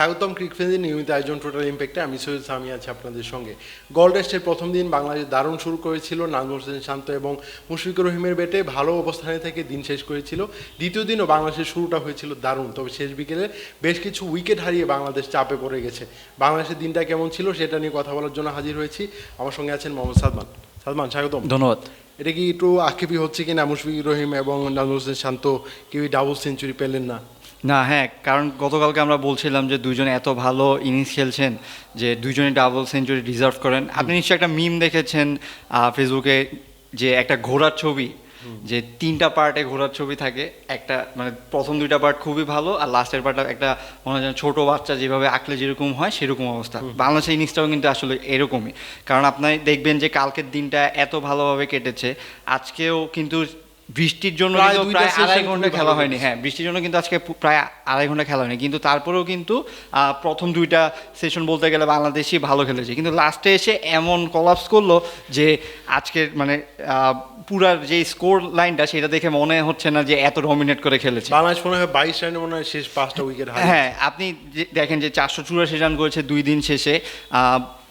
স্বাগতম ক্রিক ক্রিকফেন্সের নিয়মিত আয়োজন টোটাল ইম্প্যাক্টে আমি সৈয়দ সামি আছি আপনাদের সঙ্গে। গোল্ড টেস্টের প্রথম দিন বাংলাদেশ দারুণ শুরু করেছিল নাজমুল হোসেন শান্ত এবং মুশফিকুর রহিমের ব্যাটে ভালো অবস্থানে থেকে দিন শেষ করেছিল। দ্বিতীয় দিনও বাংলাদেশের শুরুটা হয়েছিল দারুণ তবে শেষ বিকেলে বেশ কিছু উইকেট হারিয়ে বাংলাদেশ চাপে পড়ে গেছে। বাংলাদেশের দিনটা কেমন ছিল সেটা নিয়ে কথা বলার জন্য হাজির হয়েছি। আমার সঙ্গে আছেন মোহাম্মদ সাদমান। সাদমান স্বাগতম। ধন্যবাদ। এটা কি একটু আক্ষেপই হচ্ছে কিনা মুশফিকুর রহিম এবং নাজমুল হোসেন শান্ত কেউই ডাবল সেঞ্চুরি পেলেন না? না হ্যাঁ কারণ গতকালকে আমরা বলছিলাম যে দুজনে এত ভালো ইনিংস খেলছেন যে দুজনে ডাবল সেঞ্চুরি ডিজার্ভ করেন। আপনি নিশ্চয়ই একটা মিম দেখেছেন ফেসবুকে যে একটা ঘোড়ার ছবি যে তিনটা পার্টে ঘোড়ার ছবি থাকে একটা মানে প্রথম দুইটা পার্ট খুবই ভালো আর লাস্টের পার্টটা একটা মনে হয় যেন ছোট বাচ্চা যেভাবে আঁকলে যেরকম হয় সেরকম অবস্থা। বাংলাদেশের ইনিংসটাও কিন্তু আসলে এরকমই। কারণ আপনি দেখবেন যে কালকের দিনটা এত ভালোভাবে কেটেছে আজকেও কিন্তু বৃষ্টির জন্য প্রায় আড়াই ঘণ্টা খেলা হয়নি। হ্যাঁ বৃষ্টির জন্য কিন্তু আজকে প্রায় আড়াই ঘণ্টা খেলা হয়নি। কিন্তু তারপরেও কিন্তু প্রথম দুইটা সেশন বলতে গেলে বাংলাদেশই ভালো খেলেছে। কিন্তু লাস্টে এসে এমন কলাপস করল যে আজকের মানে পুরার যে স্কোর লাইনটা সেটা দেখে মনে হচ্ছে না যে এত ডমিনেট করে খেলেছে। বাংলাদেশ মনে হয় বাইশ রানে মনে হয় শেষ পাঁচটা উইকেট হ্যাঁ আপনি যে- দেখেন যে চারশো চুরাশি রান করেছে দুই দিন শেষে।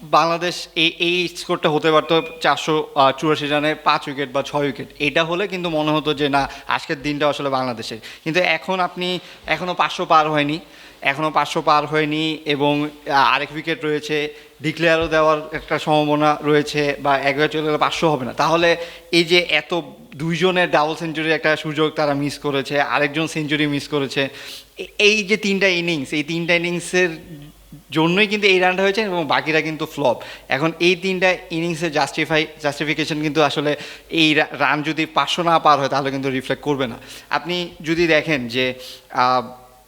বাংলাদেশ এই এই স্কোরটা হতে পারতো চারশো চুরাশি রানে পাঁচ উইকেট বা ছয় উইকেট এটা হলে কিন্তু মনে হতো যে না আজকের দিনটা আসলে বাংলাদেশের। কিন্তু এখন আপনি এখনও পাঁচশো পার হয়নি। এখনও পাঁচশো পার হয়নি এবং আরেক উইকেট রয়েছে। ডিক্লেয়ারও দেওয়ার একটা সম্ভাবনা রয়েছে বা একবার চলে গেলে পাঁচশো হবে না। তাহলে এই যে এত দুইজনের ডাবল সেঞ্চুরির একটা সুযোগ তারা মিস করেছে, আরেকজন সেঞ্চুরি মিস করেছে এই যে তিনটা ইনিংস এই তিনটা ইনিংসের জন্যই কিন্তু এই রানটা হয়েছে এবং বাকিরা কিন্তু ফ্লপ এখন এই তিনটা ইনিংসের জাস্টিফাই জাস্টিফিকেশন কিন্তু আসলে এই রান যদি পাঁচশো না পার হয় তাহলে কিন্তু রিফ্লেক্ট করবে না। আপনি যদি দেখেন যে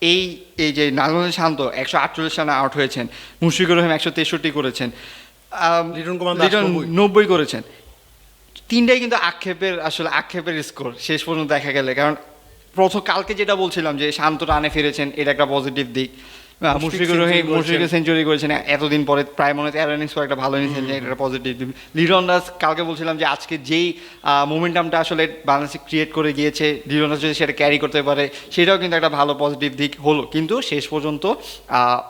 এই এই যে নাজমুল শান্ত একশো আটচল্লিশ রানে আউট হয়েছেন। মুশফিকুর রহিম একশো তেষট্টি করেছেন। আহ, লিটন কুমার দাস লিটন 90 নব্বই করেছেন। তিনটাই কিন্তু আক্ষেপের আসলে আক্ষেপের স্কোর শেষ পর্যন্ত দেখা গেলে। কারণ প্রথম কালকে যেটা বলছিলাম যে শান্ত রানে ফিরেছেন এটা একটা পজিটিভ দিক। মুশফিকুর রহিম মুশফিকে সেঞ্চুরি করেছেন। এতদিন পরে প্রায় মনে হচ্ছে তেরো একটা ভালো ইনিংস এটা একটা পজিটিভ দিক লিটন দাস কালকে বলছিলাম যে আজকে যেই মোমেন্টামটা আসলে বাংলাদেশে ক্রিয়েট করে গিয়েছে লিরন দাস যদি সেটা ক্যারি করতে পারে সেটাও কিন্তু একটা ভালো পজিটিভ দিক হলো। কিন্তু শেষ পর্যন্ত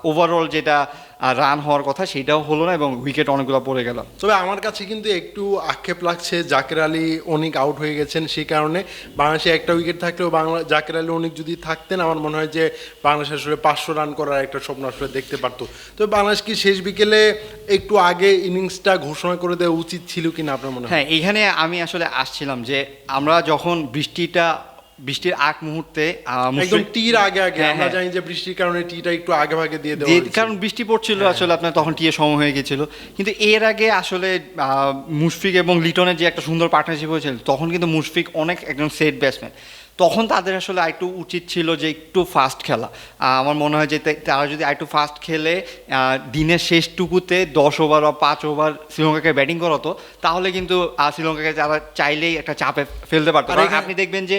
ওভারঅল যেটা রান হওয়ার কথা সেটাও হলো না এবং উইকেট অনেকগুলো পড়ে গেল। তবে আমার কাছে কিন্তু একটু আক্ষেপ লাগছে জাকের আলী অনেক আউট হয়ে গেছেন সেই কারণে। বাংলাদেশে একটা উইকেট থাকলেও বাংলা জাকের আলী অনেক যদি থাকতেন আমার মনে হয় যে বাংলাদেশ আসলে পাঁচশো রান করার একটা স্বপ্ন আসলে দেখতে পারতো। তবে বাংলাদেশ কি শেষ বিকেলে একটু আগে ইনিংসটা ঘোষণা করে দেওয়া উচিত ছিল কিনা আপনার মনে হয়? হ্যাঁ এখানে আমি আসলে আসছিলাম যে আমরা যখন বৃষ্টিটা বৃষ্টির আগ মুহূর্তে একদম টির আগে আগে হ্যাঁ, আমরা হ্যাঁ। জানি যে বৃষ্টির কারণে টিটা একটু আগে ভাগে দিয়ে দেওয়া কারণ বৃষ্টি পড়ছিল আসলে আপনার তখন টিয়ে সময় হয়ে গেছিল। কিন্তু এর আগে আসলে আহ, মুশফিক এবং লিটনের যে একটা সুন্দর পার্টনারশিপ হয়েছিল তখন কিন্তু মুশফিক অনেক একজন সেট ব্যাটসম্যান তখন তাদের আসলে আরেকটু উচিত ছিল যে একটু ফাস্ট খেলা। আমার মনে হয় যে তারা যদি আরেকটু ফাস্ট খেলে দিনের শেষটুকুতে দশ ওভার বা পাঁচ ওভার শ্রীলঙ্কাকে ব্যাটিং করাতো তাহলে কিন্তু শ্রীলঙ্কাকে তারা চাইলেই একটা চাপে ফেলতে পারতো। কারণ আপনি দেখবেন যে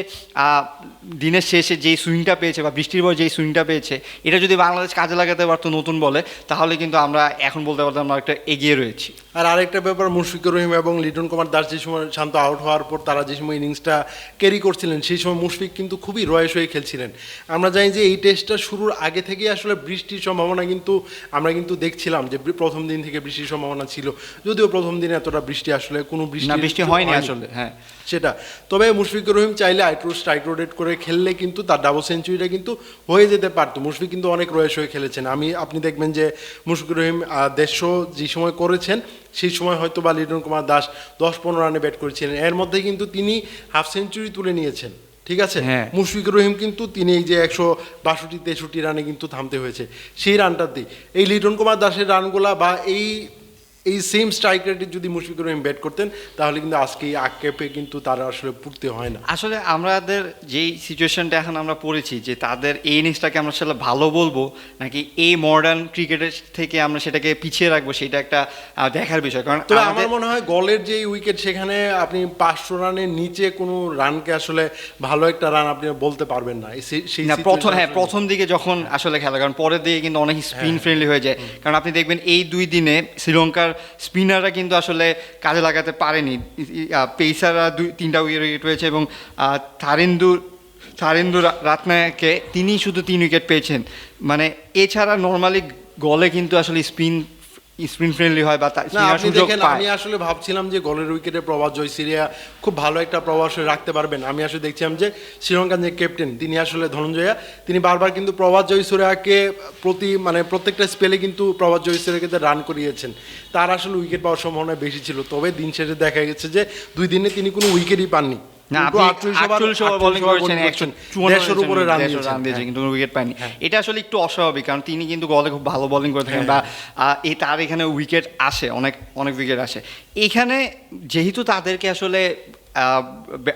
দিনের শেষে যেই সুইংটা পেয়েছে বা বৃষ্টির পর যেই সুইংটা পেয়েছে এটা যদি বাংলাদেশ কাজে লাগাতে পারতো নতুন বলে তাহলে কিন্তু আমরা এখন বলতে পারতাম আমরা একটা এগিয়ে রয়েছি। আর আরেকটা ব্যাপার মুশফিকুর রহিম এবং লিটন কুমার দাস যে সময় শান্ত আউট হওয়ার পর তারা যে সময় ইনিংসটা ক্যারি করছিলেন সেই সময় মুশফিক কিন্তু খুবই রয়েস হয়ে খেলছিলেন। আমরা জানি যে এই টেস্টটা শুরুর আগে থেকেই আসলে বৃষ্টির সম্ভাবনা কিন্তু আমরা কিন্তু দেখছিলাম যে প্রথম দিন থেকে বৃষ্টির সম্ভাবনা ছিল। যদিও প্রথম দিনে এতটা বৃষ্টি আসলে কোনো বৃষ্টি বৃষ্টি হয়নি আসলে হ্যাঁ। সেটা। তবে মুশফিকুর রহিম চাইলে আইট্রো স্ট্রাইক রোটেট করে খেললে কিন্তু তার ডাবল সেঞ্চুরিটা কিন্তু হয়ে যেতে পারতো। মুশফিক কিন্তু অনেক রয়েস হয়ে খেলেছেন। আমি আপনি দেখবেন যে মুশফিকুর রহিম দেড়শো যে সময় করেছেন সেই সময় হয়তো বা লিটন কুমার দাস দশ পনেরো রানে ব্যাট করেছিলেন। এর মধ্যে কিন্তু তিনি হাফ সেঞ্চুরি তুলে নিয়েছেন। ঠিক আছে? হ্যাঁ। মুশফিকুর রহিম কিন্তু তিনি এই যে একশো বাষট্টি তেষট্টি রানে কিন্তু থামতে হয়েছে। সেই রানটার দিয়ে এই লিটন কুমার দাসের রানগুলা বা এই এই সেম স্ট্রাইক রেটে যদি মুশফিকুর রহিম ব্যাট করতেন তাহলে কিন্তু আজকে এই আক্ষেপে কিন্তু তারা আসলে পড়তে হয় না। আসলে আমাদের যেই সিচুয়েশনটা এখন আমরা পড়েছি যে তাদের এই ইনিংসটাকে আমরা আসলে ভালো বলব নাকি এই মডার্ন ক্রিকেটের থেকে আমরা সেটাকে পিছিয়ে রাখব সেটা একটা দেখার বিষয়। কারণ তবে আমার মনে হয় গলের যে উইকেট সেখানে আপনি পাঁচশো রানের নিচে কোনো রানকে আসলে ভালো একটা রান আপনি বলতে পারবেন না। সেই না প্রথম হ্যাঁ প্রথম দিকে যখন আসলে খেলা কারণ পরের দিকে কিন্তু অনেক স্পিন ফ্রেন্ডলি হয়ে যায়। কারণ আপনি দেখবেন এই দুই দিনে শ্রীলঙ্কার স্পিনাররা কিন্তু আসলে কাজে লাগাতে পারেনি। পেসাররা দুই, তিনটা উইকেট রয়েছে এবং থারেন্দু থারেন্দু রাতনায়কে তিনি শুধু তিন উইকেট পেয়েছেন। মানে এছাড়া নর্মালি গলে কিন্তু আসলে স্পিন স্পিন ফ্রেন্ডলি হয় বা সুযোগ পায়। আমি আসলে ভাবছিলাম যে গলের উইকেটে প্রভাস জয়সিরিয়া খুব ভালো একটা প্রভাব আসলে রাখতে পারবেন। আমি আসলে দেখছিলাম যে শ্রীলঙ্কার যে ক্যাপ্টেন তিনি আসলে ধনঞ্জয়া তিনি বারবার কিন্তু প্রভাস জয়সুরিয়াকে প্রতি মানে প্রত্যেকটা স্পেলে কিন্তু প্রভাস জয়সুরিয়াকে রান করিয়েছেন। তার আসলে উইকেট পাওয়ার সম্ভাবনা বেশি ছিল। তবে দিন শেষে দেখা গেছে যে দুই দিনে তিনি কোনো উইকেটই পাননি। না আপনি 48 ওভার- 48 ওভার 48 বোলিং করেছেন একশো দেড়শোর উপরে রান দিয়েছেন। হ্যাঁ। কিন্তু উইকেট পায়নি। এটা আসলে একটু অস্বাভাবিক কারণ তিনি কিন্তু গলে খুব ভালো বোলিং করে থাকেন বা এই তার এখানে উইকেট আসে অনেক অনেক উইকেট আসে। এখানে যেহেতু তাদেরকে আসলে বে-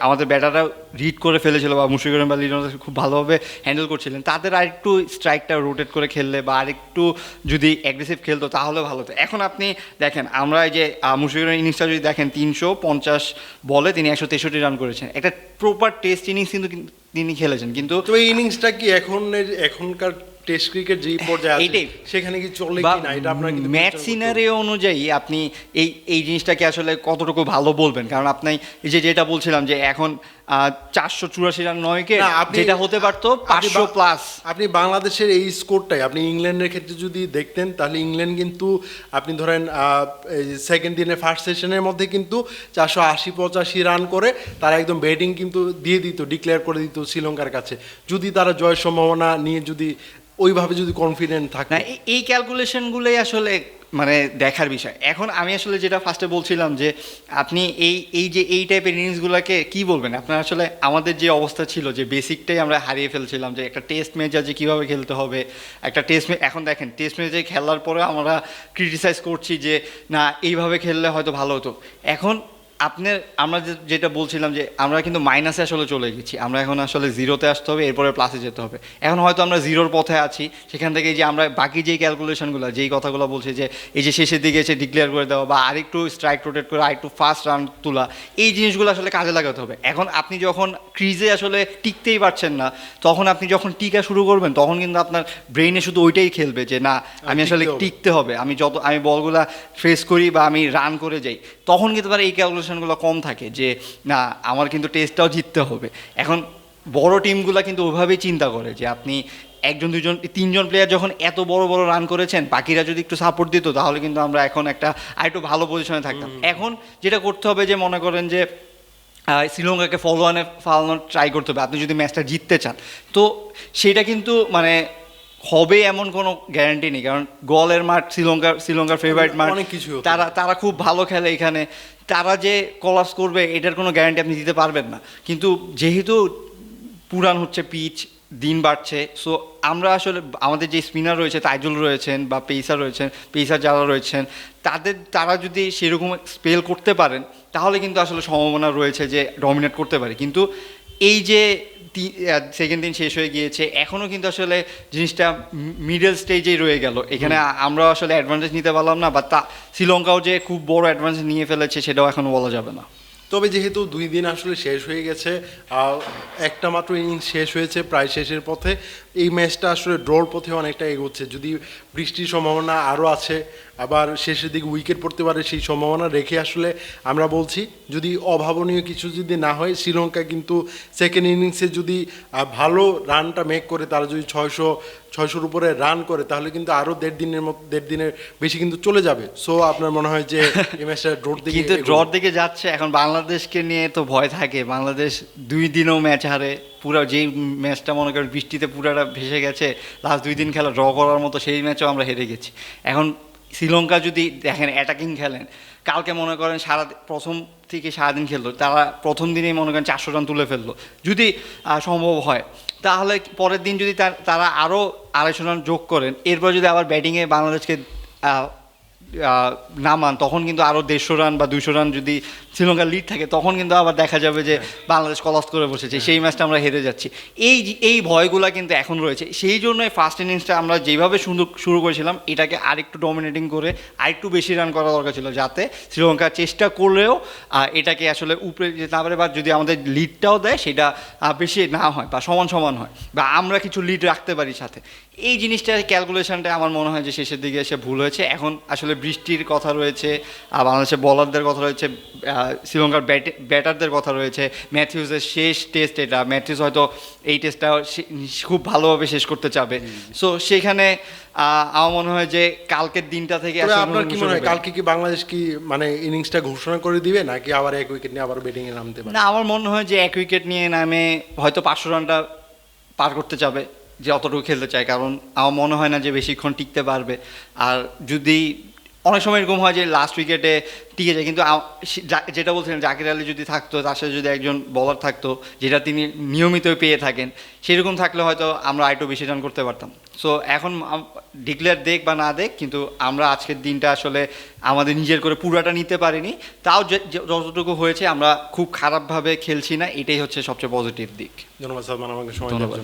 আমাদের ব্যাটাররা রিড করে ফেলেছিল বা মুশফিকুর বা দাস খুব ভালোভাবে হ্যান্ডেল করছিলেন। তাদের আরেকটু স্ট্রাইকটা রোটেট করে খেললে বা আরেকটু যদি অ্যাগ্রেসিভ খেলতো তাহলে ভালো হতো। এখন আপনি দেখেন, আমরা যে মুশফিকুর ইনিংসটা যদি দেখেন, তিনশো পঞ্চাশ বলে তিনি একশো তেষট্টি রান করেছেন। একটা প্রপার টেস্ট ইনিংস কিন্তু তিনি খেলেছেন। কিন্তু তো এই ইনিংসটা কি এখন এখনকার টেস্ট ক্রিকেট যে পর্যায়ে আছে সেখানে কি চলে কি না এটা আপনার কিন্তু ম্যাচ সিনারিও অনুযায়ী আপনি এই এই জিনিসটাকে আসলে কতটুকু ভালো বলবেন? কারণ আপনি এই যে যেটা বলছিলাম যে এখন চারশো চুরাশি রান নয় উইকেট আপনি- যেটা হতে পারতো পাঁচশো প্লাস আপনি বাংলাদেশের এই স্কোরটাই আপনি ইংল্যান্ডের ক্ষেত্রে যদি দেখতেন তাহলে ইংল্যান্ড কিন্তু আপনি ধরেন সেকেন্ড দিনের ফার্স্ট সেশনের মধ্যে কিন্তু চারশো আশি পঁচাশি রান করে তারা একদম ব্যাটিং কিন্তু দিয়ে দিত ডিক্লেয়ার করে দিত শ্রীলঙ্কার কাছে। যদি তারা জয়ের সম্ভাবনা নিয়ে যদি ওইভাবে যদি কনফিডেন্ট থাকে। না, এই- ক্যালকুলেশনগুলোই আসলে মানে দেখার বিষয়। এখন আমি আসলে যেটা ফার্স্টে বলছিলাম যে, আপনি এই এই যে এই টাইপের ইনিংসগুলোকে কি বলবেন? আপনার আসলে আমাদের যে অবস্থা ছিল যে বেসিকটাই আমরা হারিয়ে ফেলছিলাম যে একটা টেস্ট ম্যাচ আছে কীভাবে খেলতে হবে? একটা টেস্ট এখন দেখেন টেস্ট ম্যাচে খেলার পরে আমরা ক্রিটিসাইজ করছি যে, না, এইভাবে খেললে হয়তো ভালো হতো। এখন আপনার আমরা যে- যেটা বলছিলাম যে আমরা কিন্তু মাইনাসে আসলে চলে গেছি। আমরা এখন আসলে জিরোতে আসতে হবে এরপরে প্লাসে যেতে হবে। এখন হয়তো আমরা জিরোর পথে আছি সেখান থেকে যে আমরা বাকি যেই ক্যালকুলেশনগুলো যেই কথাগুলো বলছি যে এই যে শেষের দিকে এসে ডিক্লেয়ার করে দেওয়া বা আরেকটু স্ট্রাইক রোটেট করে আরেকটু ফাস্ট রান তোলা এই জিনিসগুলো আসলে কাজে লাগাতে হবে। এখন আপনি যখন ক্রিজে আসলে টিকতেই পারছেন না তখন আপনি যখন টিকা শুরু করবেন তখন কিন্তু আপনার ব্রেইনে শুধু ওইটাই খেলবে যে না আমি আসলে টিকতে হবে। আমি যত আমি বলগুলা ফেস করি বা আমি রান করে যাই তখন কিন্তু তার এই ক্যালকুলেশনগুলো কম থাকে যে না আমার কিন্তু টেস্টটাও জিততে হবে। এখন বড় টিমগুলো কিন্তু ওইভাবেই চিন্তা করে যে আপনি একজন দুজন তিনজন প্লেয়ার যখন এত বড় বড় রান করেছেন বাকিরা যদি একটু সাপোর্ট দিত তাহলে কিন্তু আমরা এখন একটা আরেকটু ভালো পজিশনে থাকতাম। এখন যেটা করতে হবে যে মনে করেন যে শ্রীলঙ্কাকে ফলো আনে ফালানোর ট্রাই করতে হবে। আপনি যদি ম্যাচটা জিততে চান। তো সেটা কিন্তু মানে হবে এমন কোনো গ্যারান্টি নেই কারণ গলের মাঠ শ্রীলঙ্কার শ্রীলঙ্কার ফেভারিট মাঠ অনেক কিছু তারা তারা খুব ভালো খেলে এখানে। তারা যে কলাপস করবে এটার কোনো গ্যারান্টি আপনি দিতে পারবেন না। কিন্তু যেহেতু পুরান হচ্ছে পিচ দিন বাড়ছে সো আমরা আসলে আমাদের যে স্পিনার রয়েছে তাইজুল রয়েছেন বা পেসার রয়েছেন পেসার যারা রয়েছেন তাদের তারা যদি সেরকম স্পেল করতে পারেন তাহলে কিন্তু আসলে সম্ভাবনা রয়েছে যে ডমিনেট করতে পারে। কিন্তু এই যে সেকেন্ড দিন শেষ হয়ে গিয়েছে। এখনও কিন্তু আসলে জিনিসটা মিডল স্টেজেই রয়ে গেল। এখানে আমরা আসলে অ্যাডভান্টেজ নিতে পারলাম না বা তা শ্রীলঙ্কাও যে খুব বড় অ্যাডভান্টেজ নিয়ে ফেলেছে সেটাও এখনও বলা যাবে না। তবে যেহেতু দুই দিন আসলে শেষ হয়ে গেছে আর একটা মাত্র ইনিংস শেষ হয়েছে প্রায় শেষের পথে এই ম্যাচটা আসলে ড্রর পথে অনেকটা এগোচ্ছে। যদি বৃষ্টির সম্ভাবনা আরও আছে আবার শেষের দিকে উইকেট পড়তে পারে সেই সম্ভাবনা রেখে আসলে আমরা বলছি যদি অভাবনীয় কিছু যদি না হয় শ্রীলঙ্কা কিন্তু সেকেন্ড ইনিংসে যদি ভালো রানটা মেক করে তারা যদি ছয়শো ছয়শোর উপরে রান করে তাহলে কিন্তু আরও দেড় দিনের মতো দেড় দিনের বেশি কিন্তু চলে যাবে। সো আপনার মনে হয় যে এই ম্যাচটা ড্রোর দিকে কিন্তু? ড্রর দিকে যাচ্ছে। এখন বাংলাদেশকে নিয়ে তো ভয় থাকে। বাংলাদেশ দুই দিনও ম্যাচ হারে। পুরো যেই ম্যাচটা মনে করেন বৃষ্টিতে পুরাটা ভেসে গেছে লাস্ট দুই দিন খেলা ড্র করার মতো সেই ম্যাচও আমরা হেরে গেছি। এখন শ্রীলঙ্কা যদি দেখেন অ্যাটাকিং খেলেন, কালকে মনে করেন সারা প্রথম থেকে সারাদিন খেললো, তারা প্রথম দিনেই মনে করেন চারশো রান তুলে ফেলল। যদি সম্ভব হয়, তাহলে পরের দিন যদি তার- আরও আড়াইশো রান যোগ করেন, এরপর যদি আবার ব্যাটিংয়ে বাংলাদেশকে নামান তখন কিন্তু আরও দেড়শো রান বা দুইশো রান যদি শ্রীলঙ্কার লিড থাকে তখন কিন্তু আবার দেখা যাবে যে বাংলাদেশ কলাস করে বসেছে। সেই ম্যাচটা আমরা হেরে যাচ্ছি। এই যে- এই ভয়গুলা কিন্তু এখন রয়েছে। সেই জন্যই ফার্স্ট ইনিংসটা আমরা যেভাবে শুরু করেছিলাম এটাকে আরেকটু ডমিনেটিং করে আরেকটু বেশি রান করা দরকার ছিল যাতে শ্রীলঙ্কা চেষ্টা করলেও এটাকে আসলে উপরে যেতে না পারে বা যদি আমাদের লিডটাও দেয় সেটা বেশি না হয় বা সমান সমান হয় বা আমরা কিছু লিড রাখতে পারি সাথে। এই জিনিসটা ক্যালকুলেশনটা আমার মনে হয় যে শেষের দিকে এসে ভুল হয়েছে। এখন আসলে বৃষ্টির কথা রয়েছে আর বাংলাদেশের বলারদের কথা রয়েছে শ্রীলঙ্কার ব্যাটে- ব্যাটারদের কথা রয়েছে। ম্যাথিউসের শেষ টেস্ট এটা। ম্যাথিউস হয়তো এই টেস্টটা খুব ভালোভাবে শেষ করতে চাবে। সো সেখানে আমার মনে হয় যে কালকের দিনটা থেকে আপনার কি মনে হয় কালকে কি বাংলাদেশ কি মানে ইনিংসটা ঘোষণা করে দিবে নাকি আবার এক উইকেট নিয়ে আবার ব্যাটিং এ নামতে পারে? না আমার মনে হয় যে এক উইকেট নিয়ে নামে হয়তো পাঁচশো রানটা পার করতে যাবে যে অতটুকু খেলতে চায়। কারণ আমার মনে হয় না যে বেশিক্ষণ টিকতে পারবে। আর যদি অনেক সময় এরকম হয় যে লাস্ট উইকেটে টিকে যায় কিন্তু যেটা বলছিলেন জাকির আলী যদি থাকতো তার সাথে যদি একজন বলার থাকতো যেটা তিনি নিয়মিত পেয়ে থাকেন সেরকম থাকলে হয়তো আমরা আরেকটু বেশি রান করতে পারতাম। সো এখন ডিক্লেয়ার দেখ বা না দেখ কিন্তু আমরা আজকের দিনটা আসলে আমাদের নিজের করে পুরাটা নিতে পারিনি। তাও যতটুকু হয়েছে আমরা খুব খারাপভাবে খেলছি না এটাই হচ্ছে সবচেয়ে পজিটিভ দিক। ধন্যবাদ সালমান আমাকে সময় ধন্যবাদ।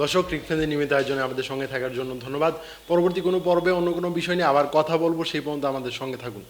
দর্শক ক্রিকফ্যানদের নিয়মিত আয়োজনে আমাদের সঙ্গে থাকার জন্য ধন্যবাদ। পরবর্তী কোনো পর্বে অন্য কোনো বিষয় নিয়ে আবার কথা বলব, সেই পর্যন্ত আমাদের সঙ্গে থাকুন।